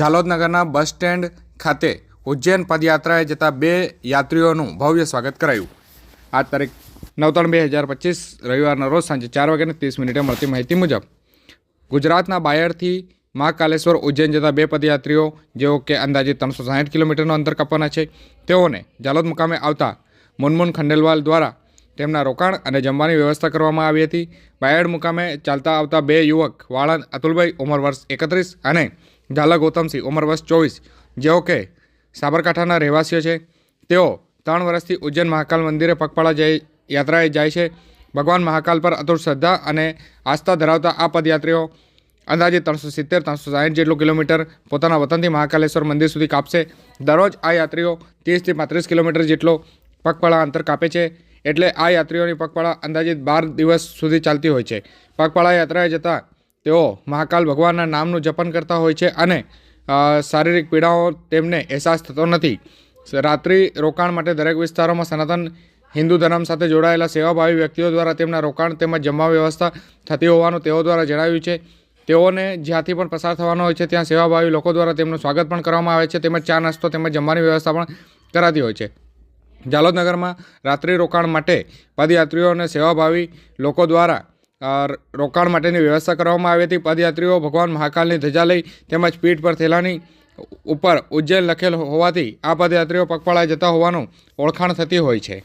ઝાલોદનગરના bus stand ખાતે ઉજ્જૈન પદયાત્રાએ જતા બે યાત્રીઓનું ભવ્ય સ્વાગત કરાયું. આ તારીખ નવ ત્રણ બે હજાર પચીસ રવિવારના રોજ સાંજે ચાર વાગ્યાને ત્રીસ મિનિટે મળતી માહિતી મુજબ ગુજરાતના બાયડથી મહાકાલેશ્વર ઉજ્જૈન જતા બે પદયાત્રીઓ, જેઓ કે અંદાજે ત્રણસો સાઠ કિલોમીટરનું અંતર કાપવાના છે, તેઓને ઝાલોદ મુકામે આવતા મુનમુન ખંડેલવાલ દ્વારા તેમના રોકાણ અને જમવાની વ્યવસ્થા કરવામાં આવી હતી. બાયડ મુકામે ચાલતા આવતા બે યુવક વાળંદ અતુલભાઈ, ઉંમર વર્ષ એકત્રીસ અને ઝાલા ગૌતમસિંહ, ઉંમર વર્ષ ચોવીસ. જેઓ કે સાબરકાંઠાના રહેવાસીઓ છે, તેઓ ત્રણ વર્ષથી ઉજ્જૈન મહાકાલ મંદિરે પગપાળા જઈ યાત્રાએ જાય છે. ભગવાન મહાકાલ પર અતુટ શ્રદ્ધા અને આસ્થા ધરાવતા આ પદયાત્રીઓ અંદાજે ત્રણસો સિત્તેર, ત્રણસો સાઠ જેટલું કિલોમીટર પોતાના વતનથી મહાકાલેશ્વર મંદિર સુધી કાપશે. દરરોજ આ યાત્રીઓ ત્રીસથી પાંત્રીસ કિલોમીટર જેટલો પગપાળા અંતર કાપે છે. એટલે આ યાત્રીઓની પગપાળા અંદાજિત બાર દિવસ સુધી ચાલતી હોય છે. પગપાળા યાત્રાએ જતાં તેઓ મહાકાલ ભગવાનના નામનું જપન કરતા હોય છે અને શારીરિક પીડાઓ તેમને અહેસાસ થતો નથી. રાત્રિ રોકાણ માટે દરેક વિસ્તારોમાં સનાતન હિન્દુ ધર્મ સાથે જોડાયેલા સેવાભાવી વ્યક્તિઓ દ્વારા તેમના રોકાણ તેમજ જમવા વ્યવસ્થા થતી હોવાનું તેઓ દ્વારા જણાવ્યું છે. તેઓને જ્યાંથી પણ પસાર થવાનો હોય છે, ત્યાં સેવાભાવી લોકો દ્વારા તેમનું સ્વાગત પણ કરવામાં આવે છે, તેમજ ચા નાસ્તો તેમજ જમવાની વ્યવસ્થા પણ કરાતી હોય છે. જાલોદનગરમાં રાત્રિ રોકાણ માટે પદયાત્રીઓ અને સેવાભાવી લોકો દ્વારા રોકાણ માટેની વ્યવસ્થા કરવામાં આવી હતી. પદયાત્રીઓ ભગવાન મહાકાલની ધજા લઈ તેમજ પીઠ પર થેલાની ઉપર ઉજ્જૈન લખેલ હોવાથી આ પદયાત્રીઓ પગપાળા જતા હોવાનું ઓળખાણ થતી હોય છે.